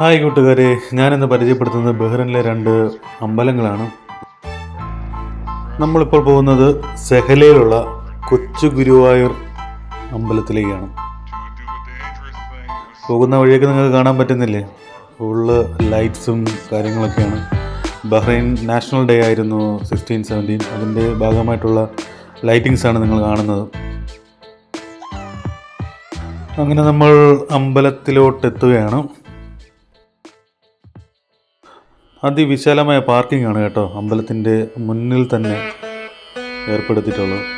Hi കൂട്ടുകാരെ ഞാനിന്ന് പരിചയപ്പെടുത്തുന്നത് ബഹ്റിനിലെ രണ്ട് അമ്പലങ്ങളാണ്. നമ്മളിപ്പോൾ പോകുന്നത് സെഹലയിലുള്ള കൊച്ചു ഗുരുവായൂർ അമ്പലത്തിലേക്കാണ്. പോകുന്ന വഴിയൊക്കെ നിങ്ങൾക്ക് കാണാൻ പറ്റുന്നില്ലേ? ഫുള്ള് ലൈറ്റ്സും കാര്യങ്ങളൊക്കെയാണ്. ബഹ്റൈൻ നാഷണൽ ഡേ ആയിരുന്നു സിക്സ്റ്റീൻ സെവന്റീൻ. അതിന്റെ ഭാഗമായിട്ടുള്ള ലൈറ്റിങ്സാണ് നിങ്ങൾ കാണുന്നത്. അങ്ങനെ നമ്മൾ അമ്പലത്തിലോട്ട് അതിവിശാലമായ പാർക്കിംഗ് ആണ് കേട്ടോ അമ്പലത്തിന്റെ മുന്നിൽ തന്നെ ഏർപ്പെടുത്തിയിട്ടുള്ളത്.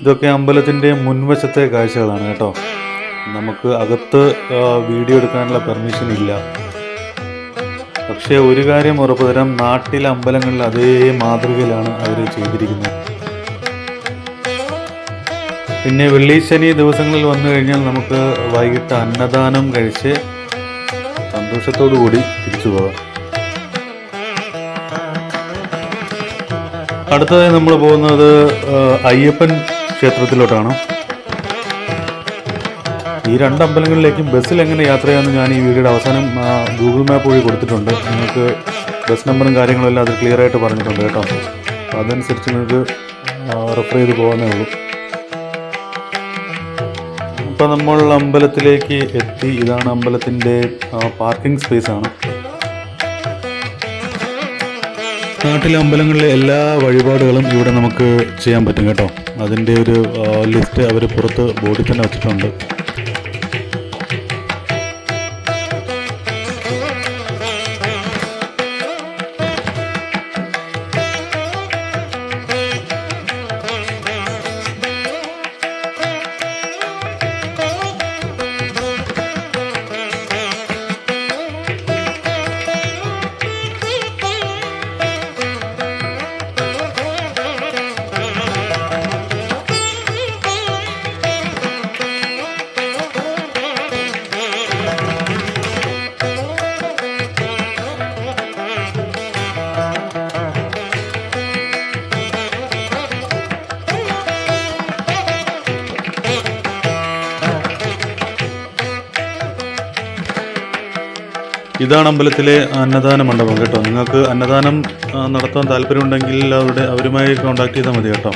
ഇതൊക്കെ അമ്പലത്തിന്റെ മുൻവശത്തെ കാഴ്ചകളാണ് കേട്ടോ. നമുക്ക് അകത്ത് വീഡിയോ എടുക്കാനുള്ള പെർമിഷൻ ഇല്ല പക്ഷേ ഒരു കാര്യം ഉറപ്പു തരാം നാട്ടിലെ അമ്പലങ്ങളിൽ അതേ മാതൃകയിലാണ് അവർ ചെയ്തിരിക്കുന്നത്. പിന്നെ വെള്ളി ശനി ദിവസങ്ങളിൽ വന്നു കഴിഞ്ഞാൽ നമുക്ക് വൈകിട്ട് അന്നദാനം കഴിച്ച് സന്തോഷത്തോടു കൂടി തിരിച്ചു പോകാം. അടുത്തതായി നമ്മൾ പോകുന്നത് അയ്യപ്പൻ ക്ഷേത്രത്തിലോട്ടാണ്. ഈ രണ്ട് അമ്പലങ്ങളിലേക്കും ബസ്സിൽ എങ്ങനെ യാത്ര ചെയ്യാമെന്ന് ഞാൻ ഈ വീഡിയോയുടെ അവസാനം ഗൂഗിൾ മാപ്പ് വഴി കൊടുത്തിട്ടുണ്ട്. നിങ്ങൾക്ക് ബസ് നമ്പറും കാര്യങ്ങളും എല്ലാം അത് ക്ലിയർ ആയിട്ട് പറഞ്ഞിട്ടുണ്ട് കേട്ടോ. അതനുസരിച്ച് നിങ്ങൾക്ക് റെഫർ ചെയ്ത് പോകാനേ ഉള്ളൂ. ഇപ്പം നമ്മൾ അമ്പലത്തിലേക്ക് എത്തി. ഇതാണ് അമ്പലത്തിന്റെ പാർക്കിംഗ് സ്പേസ് നാട്ടിലെ അമ്പലങ്ങളിലെ എല്ലാ വഴിപാടുകളും ഇവിടെ നമുക്ക് ചെയ്യാൻ പറ്റും കേട്ടോ. അതിന്റെ ഒരു ലിസ്റ്റ് അവർ പുറത്ത് ബോർഡിൽ തന്നെ വെച്ചിട്ടുണ്ട്. ഇതാണ് അമ്പലത്തിലെ അന്നദാന മണ്ഡപം കേട്ടോ. നിങ്ങൾക്ക് അന്നദാനം നടത്താൻ താല്പര്യമുണ്ടെങ്കിൽ അവരുടെ അവരുമായി കോൺടാക്ട് ചെയ്താൽ മതി കേട്ടോ.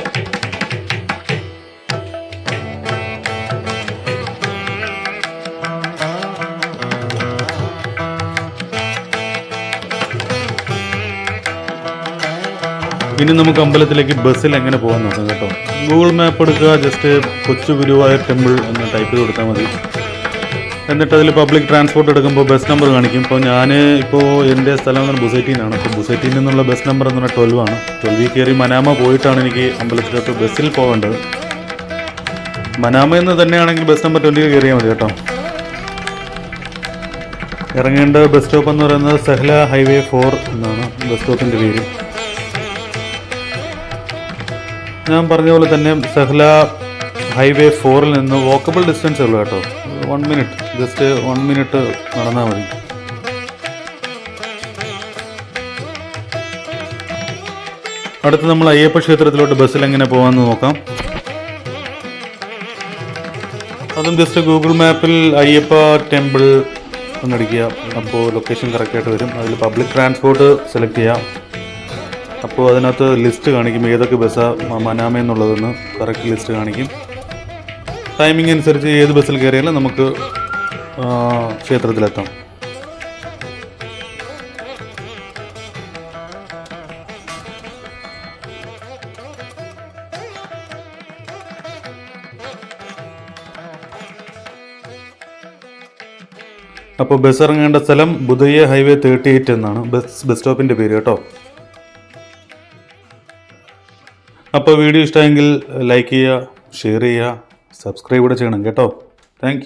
ഇനി നമുക്ക് അമ്പലത്തിലേക്ക് ബസ്സിൽ എങ്ങനെ പോകാൻ നോക്കാം കേട്ടോ. ഗൂഗിൾ മാപ്പ് എടുക്കുക ജസ്റ്റ് കൊച്ചു ഗുരുവായൂർ ടെമ്പിൾ എന്ന് ടൈപ്പ് ചെയ്ത് കൊടുത്താൽ മതി. എന്നിട്ട് അതിൽ പബ്ലിക് ട്രാൻസ്പോർട്ട് എടുക്കുമ്പോൾ ബസ് നമ്പർ കാണിക്കും. ഇപ്പോൾ ഞാൻ ഇപ്പോൾ എന്റെ സ്ഥലം എന്ന് പറഞ്ഞാൽ ബുസൈറ്റീനാണ് അപ്പോൾ ബുസൈറ്റീൻ നിന്നുള്ള ബസ് നമ്പർ എന്ന് പറഞ്ഞാൽ ട്വൽവ് ആണ്. ട്വൽവിൽ കയറി മനാമ പോയിട്ടാണ് എനിക്ക് അമ്പലത്തിലോട്ട് ബസ്സിൽ പോകേണ്ടത് മനാമ എന്ന് തന്നെയാണെങ്കിൽ ബസ് നമ്പർ ട്വന്റിയിൽ കയറിയാൽ മതി കേട്ടോ. ഇറങ്ങേണ്ട ബസ് സ്റ്റോപ്പ് എന്ന് പറയുന്നത് സെഹ്ല ഹൈവേ ഫോർ എന്നാണ് ബസ് സ്റ്റോപ്പിന്റെ പേര്. ഞാൻ പറഞ്ഞ പോലെ തന്നെ സെഹ്ല ഹൈവേ ഫോറിൽ നിന്ന് വോക്കബിൾ ഡിസ്റ്റൻസ് ഉള്ളൂ കേട്ടോ. One minute just one minute നടന്നാൽ മതി. അടുത്ത് നമ്മൾ അയ്യപ്പ ക്ഷേത്രത്തിലോട്ട് ബസ്സിൽ എങ്ങനെ പോകാമെന്ന് നോക്കാം. അതും ജസ്റ്റ് ഗൂഗിൾ മാപ്പിൽ അയ്യപ്പ ടെമ്പിൾ ഒന്നടിക്കുക. അപ്പോൾ ലൊക്കേഷൻ കറക്റ്റായിട്ട് വരും. അതിൽ പബ്ലിക് ട്രാൻസ്പോർട്ട് സെലക്ട് ചെയ്യാം. അപ്പോൾ അതിനകത്ത് ലിസ്റ്റ് കാണിക്കും. ഏതൊക്കെ ബസ്സാണ് മനാമ എന്നുള്ളതെന്ന് കറക്റ്റ് ലിസ്റ്റ് കാണിക്കും. ടൈമിംഗ് അനുസരിച്ച് ഏത് ബസ്സിൽ കയറിയാലും നമുക്ക് ക്ഷേത്രത്തിലെത്താം. അപ്പോൾ ബസ് ഇറങ്ങേണ്ട സ്ഥലം ബുധയ്യ ഹൈവേ തേർട്ടി എയ്റ്റ് എന്നാണ്. ബസ് ബസ് സ്റ്റോപ്പിന്റെ പേര് കേട്ടോ. അപ്പോൾ വീഡിയോ ഇഷ്ടമെങ്കിൽ ലൈക്ക് ചെയ്യുക ഷെയർ ചെയ്യുക. സബ്സ്ക്രൈബ് കൂടെ ചെയ്യണം കേട്ടോ. താങ്ക്